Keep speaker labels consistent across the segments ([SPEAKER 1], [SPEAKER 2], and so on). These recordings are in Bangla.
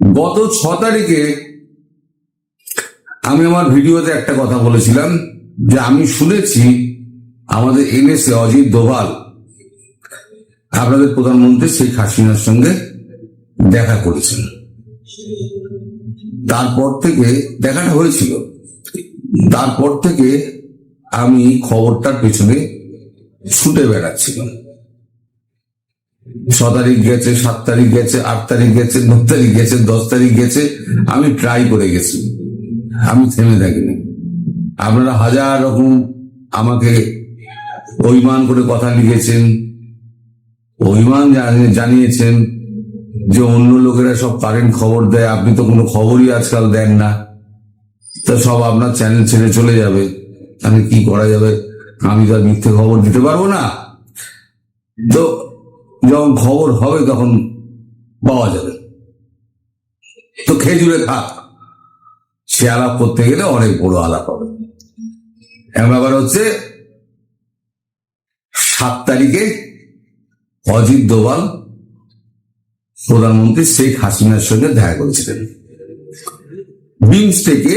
[SPEAKER 1] গত ছ তারিখে আমি আমার ভিডিওতে একটা কথা বলেছিলাম যে আমি শুনেছি আমাদের এনএসএ অজিত দোভাল, আপনাদের প্রধানমন্ত্রী শেখ হাসিনার সঙ্গে দেখা করেছেন। তারপর থেকে দেখাটা হয়েছিল। তারপর থেকে আমি খবরটার পেছনে ছুটে বেড়াচ্ছিলাম। ছ তারিখ গেছে, সাত তারিখ গেছে, আট তারিখ গেছে, ন তারিখ গেছে, দশ তারিখ গেছে, আমি ট্রাই করে গেছি। আমি থেমে থাকিনি। আপনারা হাজার রকম আমাকে অভিমান করে কথা লিখেছেন, অভিমান জানি- জানিয়েছেন যে অন্য লোকেরা সব কারেন্ট খবর দেয়, আপনি তো কোনো খবরই আজকাল দেন না। তা সব আপনার চ্যানেল ছেড়ে চলে যাবে। আমি কি করা যাবে? আমি তো আর মিথ্যে খবর দিতে পারব না। তো যখন খবর হবে তখন পাওয়া যাবে। তো খেজুরে থাক। সে আলাপ করতে গেলে অনেক বড় আলাপ হবে। এখন ব্যাপার হচ্ছে, সাত তারিখে অজিত দোভাল প্রধানমন্ত্রী শেখ হাসিনার সঙ্গে দেখা করেছিলেন। বিমস্টেকে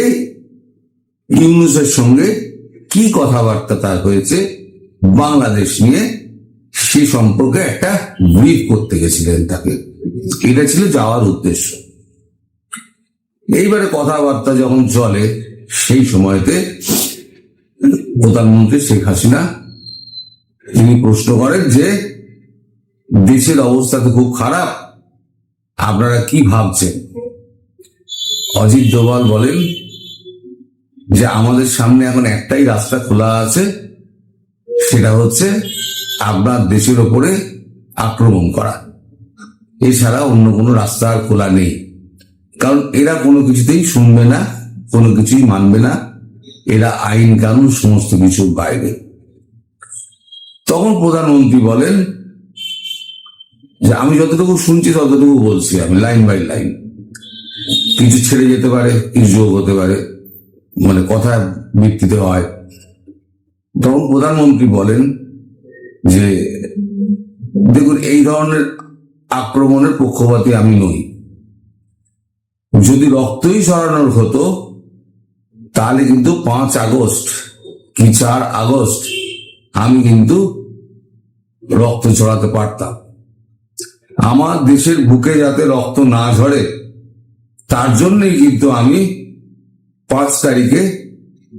[SPEAKER 1] ইউনুসের সঙ্গে কি কথাবার্তা তার হয়েছে, বাংলাদেশ নিয়ে সে সম্পর্কে একটা ব্রিফ করতে গেছিলেন তাকে। এটা ছিল যাওয়ার উদ্দেশ্য। এইবারে কথাবার্তা যখন চলে, সেই সময়তে প্রধানমন্ত্রী শেখ হাসিনা, তিনি প্রশ্ন করেন যে, দেশের অবস্থা তো খুব খারাপ, আপনারা কি ভাবছেন? অজিত ডোভাল বলেন যে, আমাদের সামনে এখন একটাই রাস্তা খোলা আছে সেটা হচ্ছে আপনার দেশের ওপরে আক্রমণ করা। এছাড়া অন্য কোনো রাস্তা আর খোলা নেই। কারণ এরা কোনো কিছুতেই শুনবে না, কোনো কিছুই মানবে না। এরা আইন, কানুন, সমস্ত কিছুর বাইরে। তখন প্রধানমন্ত্রী বলেন যে, আমি যতটুকু শুনছি, ততটুকু বলছি আমি, লাইন বাই লাইন। কিছু ছেড়ে যেতে পারে, কিছু যোগ হতে পারে মানে কথা ভিত্তিতে হয়। তখন প্রধানমন্ত্রী বলেন যে, দেখুন, এই ধরনের আক্রমণের পক্ষপাতী আমি নই। যদি রক্তই সরানোর হতো, তাহলে কিন্তু পাঁচ আগস্ট কি চার আগস্ট আমি কিন্তু রক্ত ছড়াতে পারতাম। আমার দেশের বুকে যাতে রক্ত না ঝরে, তার জন্যই কিন্তু আমি পাঁচ তারিখে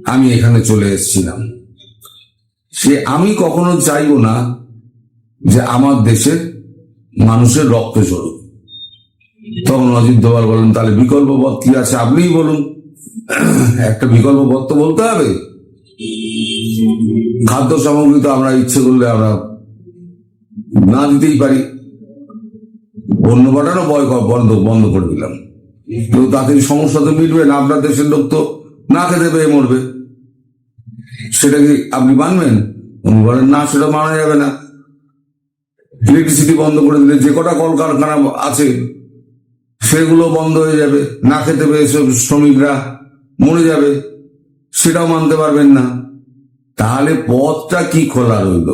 [SPEAKER 1] আমি এখানে চলে এসেছিলাম। সে আমি কখনো চাইব না যে আমার দেশের মানুষের রক্ত ঝরুক। তখন অজিত দোয়াল বলেন তাহলে বিকল্প পথ কি আছে আপনিই বলুন। একটা বিকল্প পথ তো বলতে হবে। খাদ্য সামগ্রী তো আমরা ইচ্ছে করলে আমরা না দিতেই পারি। অন্য পাঠানো বয় বন্ধ বন্ধ করে দিলাম। কিন্তু তাতে সমস্যা তো মিটবে না, আপনার দেশের লোক তো না খেতে পেয়ে মরবে। সেটা কি আপনি মানবেন? উনি বলেন, না, সেটা মানা যাবে না। ইলেকট্রিসিটি বন্ধ করে দিলে যে কটা কলকারখানা আছে, সেগুলো বন্ধ হয়ে যাবে। না খেতে পেয়ে শ্রমিকরা, মরে যাবে। সেটাও মানতে পারবেন না। তাহলে পথটা কি খোলা রইল?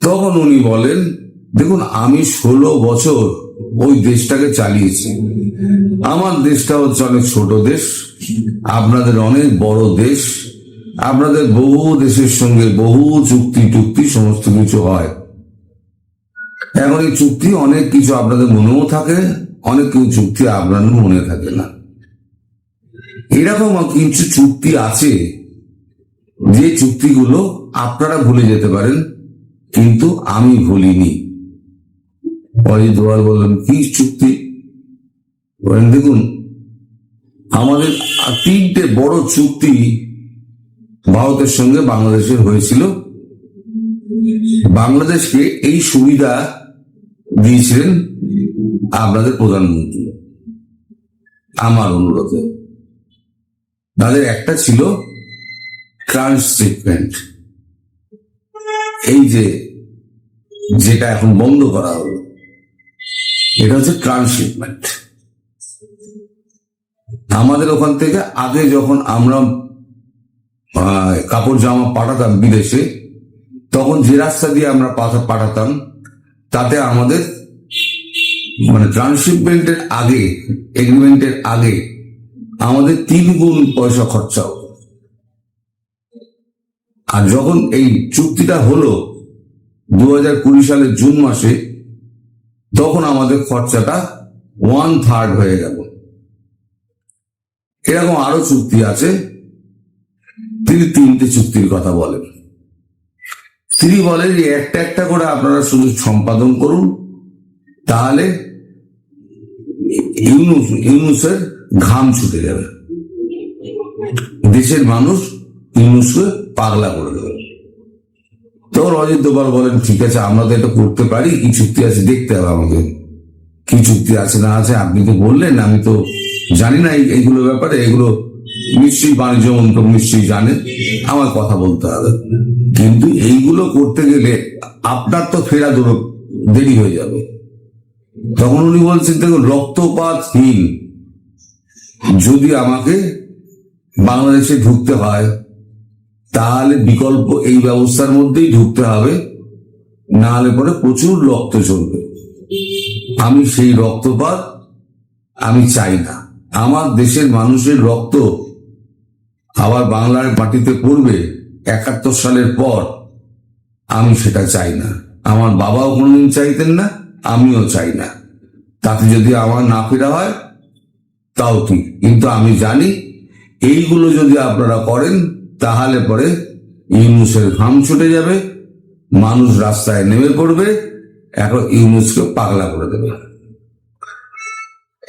[SPEAKER 1] তখন উনি বলেন, দেখুন, আমি ষোলো বছর ওই দেশটাকে চালিয়েছি। আমার দেশটা হচ্ছে অনেক ছোট দেশ। আপনাদের অনেক বড় দেশ। আপনাদের বহু দেশের সঙ্গে বহু চুক্তি, টুক্তি সমস্ত কিছু হয়। এখন এই চুক্তি অনেক কিছু আপনাদের মনেও থাকে, অনেক কিছু চুক্তি আপনাদের মনে থাকে না। এরকম কিছু চুক্তি আছে, যে চুক্তিগুলো আপনারা ভুলে যেতে পারেন, কিন্তু আমি ভুলিনি। অজিত দোয়াল বললেন, কি চুক্তি? বলেন, দেখুন, আমাদের তিনটে বড় চুক্তি ভারতের সঙ্গে বাংলাদেশের হয়েছিল। বাংলাদেশকে এই সুবিধা দিয়েছিলেন আপনাদের প্রধানমন্ত্রী। আমার অনুরোধে। তাদের একটা ছিল ট্রান্সশিপমেন্ট এই যে যেটা এখন বন্ধ করা হলো, এটা হচ্ছে ট্রান্সশিপমেন্ট আমাদের ওখান থেকে আগে যখন আমরা কাপড় জামা পাঠাতাম বিদেশে। তখন যে রাস্তা দিয়ে আমরা পাঠাতাম, তাতে আমাদের মানে ট্রান্সশিপমেন্টের আগে এগ্রিমেন্টের আগে আমাদের তিন গুণ পয়সা খরচা হতো। আর যখন এই চুক্তিটা হলো দু হাজার কুড়ি সালের জুন মাসে, তখন আমাদের খরচাটা ওয়ান থার্ড হয়ে গেল। এরকম আরও চুক্তি আছে। তিনি তিনটে চুক্তির কথা বলেন। তিনি বলেন যে একটা একটা করে আপনারা শুধু সম্পাদন করুন, তাহলে ইউনুস, ইউনুসের ঘাম ছুটে যাবে। দেশের মানুষ ইউনুসকে পাগলা করে দেবে। তখন অজিত দোবাল বলেন, ঠিক আছে, আমরা তো এটা করতে পারি, কি চুক্তি আছে, দেখতে হবে আমাকে। কি চুক্তি আছে, না আছে, আপনি তো বললেন, আমি তো জানি না এই- এইগুলো ব্যাপারে, এগুলো নিশ্চয়ই বাণিজ্য মন্ত্রক নিশ্চয়ই জানে, আমার কথা বলতে হবে। কিন্তু এইগুলো করতে গেলে আপনার তো ফেরা দূর দেরি হয়ে যাবে। তখন উনি বলছেন দেখুন রক্তপাতহীন। যদি আমাকে বাংলাদেশে ঢুকতে হয়, তাহলে বিকল্প এই ব্যবস্থার মধ্যেই ঢুকতে হবে। না হলে পরে প্রচুর রক্ত চলবে। আমি সেই রক্তপাত আমি চাই না। আমার দেশের মানুষের রক্ত আবার বাংলার মাটিতে পড়বে একাত্তর সালের পর, আমি সেটা চাই না। আমার বাবাও কোনোদিন চাইতেন না, আমিও চাই না। তাতে যদি আমার না ফেরা হয়, তাও ঠিক কিন্তু আমি জানি, এইগুলো যদি আপনারা করেন, তাহলে পরে ইউনুসের ঘাম ছুটে যাবে, মানুষ রাস্তায় নেমে পড়বে, এখন ইউনুসকে পাগলা করে দেবে।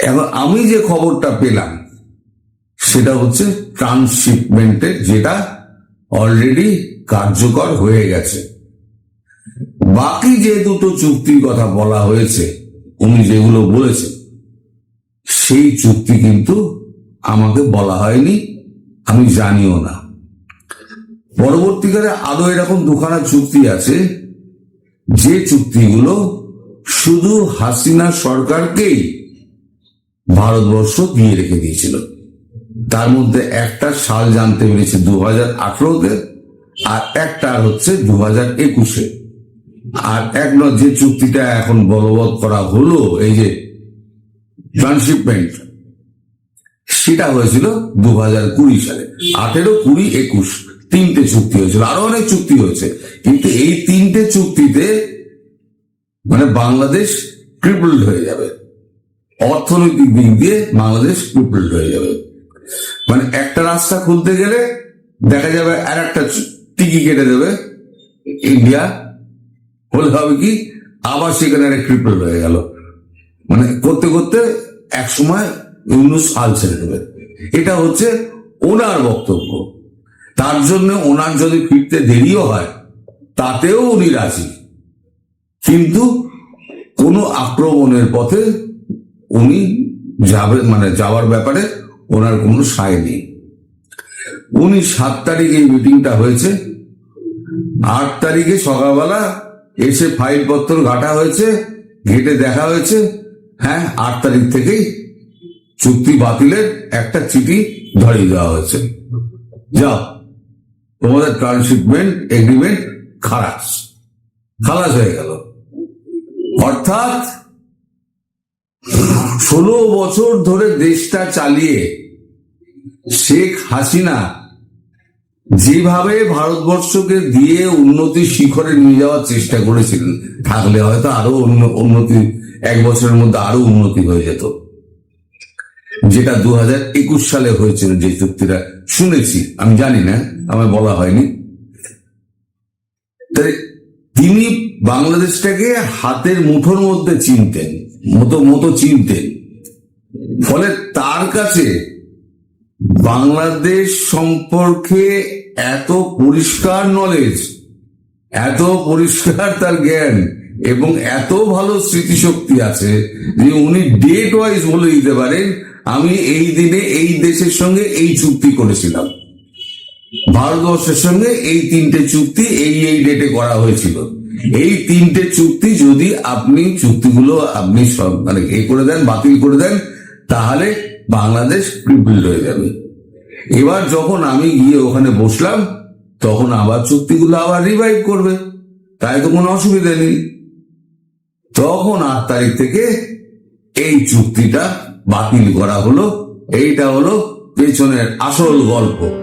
[SPEAKER 1] এখন আমি যে খবরটা পেলাম সেটা হচ্ছে ট্রান্সশিপমেন্টের যেটা অলরেডি কার্যকর হয়ে গেছে। বাকি যে দুটো চুক্তির কথা বলা হয়েছে, উনি যেগুলো বলেছেন সেই চুক্তি কিন্তু আমাকে বলা হয়নি, আমি জানিও না। পরবর্তীকালে আরও এরকম দুখানা চুক্তি আছে, যে চুক্তিগুলো শুধু হাসিনা সরকারকেই ভারতবর্ষ দিয়ে রেখে দিয়েছিল। তার মধ্যে একটা সাল জানতে পেরেছি দু হাজার আঠারোতে আর একটা হচ্ছে দু হাজার একুশে। আর এক যে চুক্তিটা এখন বলবৎ করা হলো, এই যে ট্রান্সশিপমেন্ট, সেটা হয়েছিল দু হাজার কুড়ি সালে। আঠেরো কুড়ি একুশ, তিনটে চুক্তি হয়েছিল। আরও অনেক চুক্তি হয়েছে। কিন্তু এই তিনটে চুক্তিতে মানে বাংলাদেশ ক্রিপলড হয়ে যাবে। অর্থনৈতিক দিক দিয়ে বাংলাদেশ ক্রিপলড হয়ে যাবে। মানে একটা রাস্তা খুলতে গেলে দেখা যাবে আর একটা টিকি কেটে দেবে। ইন্ডিয়া হলে হবে কি, আবার সেখানে একটা ক্রিপল হয়ে গেল। মানে করতে করতে এক সময় ইউনুস হাল ছেড়ে দেবে। এটা হচ্ছে ওনার বক্তব্য। তার জন্য ওনার যদি ফিরতে দেরিও হয়, তাতেও উনি রাজি। কিন্তু কোনো আক্রমণের পথে উনি যাবে মানে যাওয়ার ব্যাপারে ওনার কোনো সায় নেই। উনি সাত তারিখে এই মিটিংটা হয়েছে। আট তারিখে সকালবেলা এসে ফাইলপত্র ঘাটা হয়েছে, ঘেটে দেখা হয়েছে। হ্যাঁ আট তারিখ থেকেই চুক্তি বাতিলের একটা চিঠি ধরিয়ে দেওয়া হয়েছে। যাও, তোমাদের ট্রান্সশিপমেন্ট এগ্রিমেন্ট খালাস। খালাস হয়ে গেল। অর্থাৎ ষোলো বছর ধরে দেশটা চালিয়ে শেখ হাসিনা যেভাবে ভারতবর্ষকে দিয়ে উন্নতির শিখরে নিয়ে যাওয়ার চেষ্টা করেছিলেন, থাকলে হয়তো আরও উন্ন- উন্নতি, এক বছরের মধ্যে আরও উন্নতি হয়ে যেত। যেটা দু হাজার একুশ সালে হয়েছিল যে চুক্তিটা, শুনেছি, আমি জানি না আমার বলা হয়নি। তিনি বাংলাদেশটাকে হাতের মুঠোর মধ্যে চিনতেন, মতো মতো চিনতেন। ফলে তার কাছে বাংলাদেশ সম্পর্কে এত পরিষ্কার নলেজ এত পরিষ্কার তার জ্ঞান এবং এত ভালো স্মৃতিশক্তি আছে যে উনি ডেট ওয়াইজ বলে দিতে পারেন, আমি এই দিনে এই দেশের সঙ্গে এই চুক্তি করেছিলাম। ভারতবর্ষের সঙ্গে এই তিনটে চুক্তি এই এই ডেটে করা হয়েছিল। এই তিনটে চুক্তি যদি আপনি, চুক্তিগুলো আপনি সব মানে এ করে দেন, বাতিল করে দেন, তাহলে বাংলাদেশ প্রিপিল্ড হয়ে যাবে। এবার যখন আমি গিয়ে ওখানে বসলাম, তখন আবার চুক্তিগুলো আবার রিভাইভ করবে। তাই তো কোনো অসুবিধা নেই। তখন আট তারিখ থেকে এই চুক্তিটা বাতিল করা হলো। এইটা হলো পেছনের আসল গল্প।